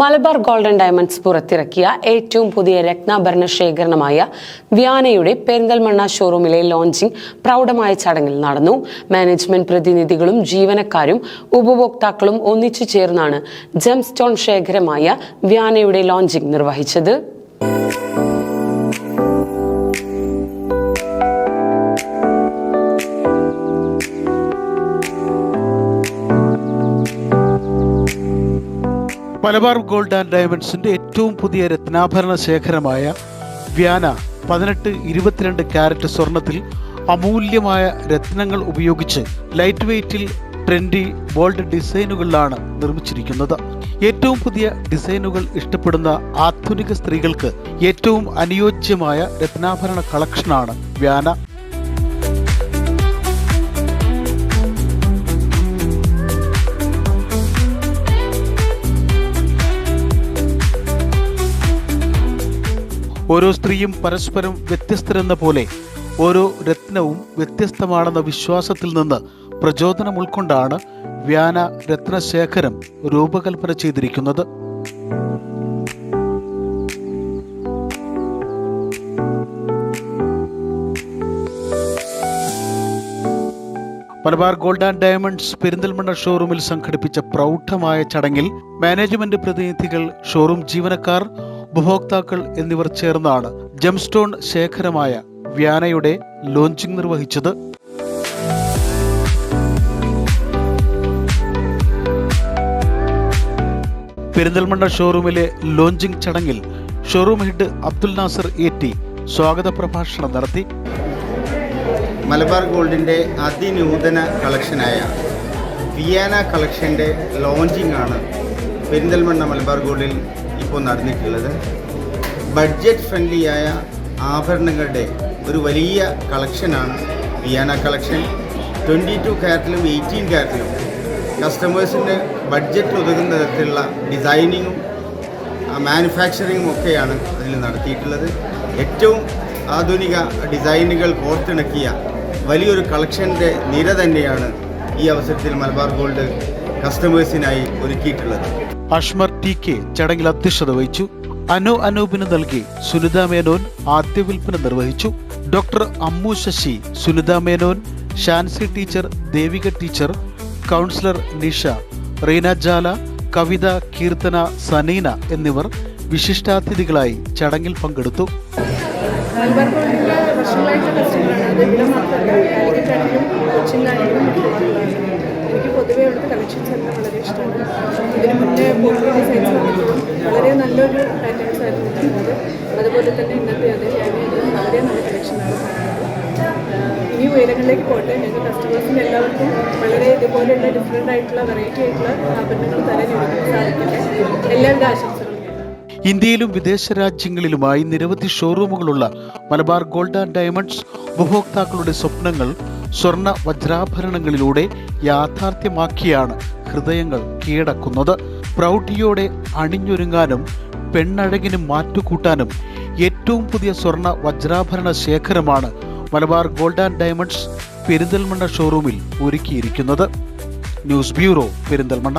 Malabar golden diamonds പുറത്തിറക്കിയ ഏറ്റവും പുതിയ രത്നാഭരണ ശേഖരണമായ വ്യാനയുടെ പെരിന്തൽമണ്ണ ഷോറൂമിലെ ലോഞ്ചിംഗ് പ്രൗഢമായ ചടങ്ങിൽ നടന്നു. മാനേജ്മെന്റ് പ്രതിനിധികളും ജീവനക്കാരും ഉപഭോക്താക്കളും ഒന്നിച്ചു ചേർന്നാണ് ജംസ്റ്റോൺ ശേഖരമായ വ്യാനയുടെ ലോഞ്ചിംഗ് നിർവഹിച്ചത്. മലബാർ ഗോൾഡ് ആൻഡ് ഡയമണ്ട്സിന്റെ ഏറ്റവും പുതിയ രത്നാഭരണ ശേഖരമായ വ്യാന പതിനെട്ട് ഇരുപത്തിരണ്ട് ക്യാരറ്റ് സ്വർണത്തിൽ അമൂല്യമായ രത്നങ്ങൾ ഉപയോഗിച്ച് ലൈറ്റ് വെയ്റ്റിൽ ട്രെൻഡി ബോൾഡ് ഡിസൈനുകളിലാണ് നിർമ്മിച്ചിരിക്കുന്നത്. ഏറ്റവും പുതിയ ഡിസൈനുകൾ ഇഷ്ടപ്പെടുന്ന ആധുനിക സ്ത്രീകൾക്ക് ഏറ്റവും അനുയോജ്യമായ രത്നാഭരണ കളക്ഷനാണ് വ്യാന. ഓരോ സ്ത്രീയും പരസ്പരം വ്യത്യസ്തരെന്ന പോലെ ഓരോ രത്നവും വ്യത്യസ്തമാണെന്ന വിശ്വാസത്തിൽ നിന്ന് പ്രചോദനം ഉൾക്കൊണ്ടാണ് വ്യാന രത്നശേഖരം രൂപകൽപ്പന ചെയ്തിരിക്കുന്നത്. Malabar gold and diamonds Perinthalmanna ഷോറൂമിൽ സംഘടിപ്പിച്ച പ്രൗഢമായ ചടങ്ങിൽ മാനേജ്മെന്റ് പ്രതിനിധികൾ ഷോറൂം ജീവനക്കാർ ഉപഭോക്താക്കൾ എന്നിവർ ചേർന്നാണ് ജംസ്റ്റോൺ ശേഖരമായ വ്യാനയുടെ ലോഞ്ചിംഗ് നിർവഹിച്ചത്. പെരിന്തൽമണ്ണ ഷോറൂമിലെ ലോഞ്ചിംഗ് ചടങ്ങിൽ showroom head Abdul Nasar A T സ്വാഗത പ്രഭാഷണം നടത്തി. മലബാർ ഗോൾഡിന്റെ അതിനൂതന കളക്ഷനായ വിയാന കളക്ഷന്റെ ലോഞ്ചിങ് ആണ് പെരിന്തൽമണ്ണ മലബാർ ഗോൾഡിൽ ഇപ്പോൾ നടന്നിട്ടുള്ളത്. ബഡ്ജറ്റ് ഫ്രണ്ട്ലിയായ ആഭരണങ്ങളുടെ ഒരു വലിയ കളക്ഷനാണ് വിയാന കളക്ഷൻ ട്വന്റി ടു ക്യാരറ്റിലും എയ്റ്റീൻ ക്യാരറ്റിലും കസ്റ്റമേഴ്സിന്റെ ബഡ്ജറ്റ് ഒതുങ്ങുന്ന തരത്തിലുള്ള ഡിസൈനിങ്ങും മാനുഫാക്ചറിങ്ങും ഒക്കെയാണ് അതിൽ നടത്തിയിട്ടുള്ളത്. ഏറ്റവും ആധുനിക ഡിസൈനുകൾ കോർത്തിണക്കിയ വലിയൊരു കളക്ഷന്റെ നിര തന്നെയാണ് ഈ അവസരത്തിൽ മലബാർ ഗോൾഡ് കസ്റ്റമേഴ്സിനായി ഒരുക്കിയിട്ടുള്ളത്. അഷ്മർ ടി കെ ചടങ്ങിൽ അധ്യക്ഷത വഹിച്ചു. അനു അനൂപിന് നൽകി സുനിത മേനോൻ ആദ്യ വിൽപ്പന നിർവഹിച്ചു. Doctor Ammu Sasi Sunitha Menon Shancy teacher Devika teacher councillor Nisha Reena Jala Kavitha Keerthana Saneena എന്നിവർ വിശിഷ്ടാതിഥികളായി ചടങ്ങിൽ പങ്കെടുത്തു. വർഷങ്ങളായിട്ടുള്ള കസ്റ്റമറാണ് അത് ഇവിടെ മാത്രമല്ല കാലിക്കറ്റ് കളക്ഷൻസ് എല്ലാം വളരെ ഇഷ്ടമാണ്. ഇതിന് മുന്നേ പോപ്പുലർ ഡിസൈൻസ് വളരെ നല്ലൊരു പാറ്റേൺസ് ആയിരുന്നു ഉണ്ടായിരുന്നത്. അതുപോലെ തന്നെ ഇന്നത്തെ അതെ ഞാൻ വളരെ നല്ല കളക്ഷനാണ് കാണുന്നത്. ഇനി ഉയരങ്ങളിലേക്ക് പോട്ടെ. ഞങ്ങൾ കസ്റ്റമേഴ്സിന് എല്ലാവർക്കും വളരെ ഇതുപോലെയുള്ള ഡിഫറെന്റ് ആയിട്ടുള്ള വെറൈറ്റി ആയിട്ടുള്ള ആഭരണങ്ങൾ തരാൻ എനിക്ക് സാധിക്കട്ടെ. എല്ലാവരുടെ ആശംസകളും ഇന്ത്യയിലും വിദേശ രാജ്യങ്ങളിലുമായി നിരവധി ഷോറൂമുകളുള്ള മലബാർ ഗോൾഡ് ആൻഡ് ഡയമണ്ട്സ് ഉപഭോക്താക്കളുടെ സ്വപ്നങ്ങൾ സ്വർണ വജ്രാഭരണങ്ങളിലൂടെ യാഥാർത്ഥ്യമാക്കിയാണ് ഹൃദയങ്ങൾ കീഴടക്കുന്നത്. പ്രൗഢിയോടെ അണിഞ്ഞൊരുങ്ങാനും പെണ്ണഴകിന് മാറ്റുകൂട്ടാനും ഏറ്റവും പുതിയ സ്വർണ വജ്രാഭരണ ശേഖരമാണ് Malabar gold and diamonds Perinthalmanna ഷോറൂമിൽ ഒരുക്കിയിരിക്കുന്നത്. News bureau Perinthalmanna.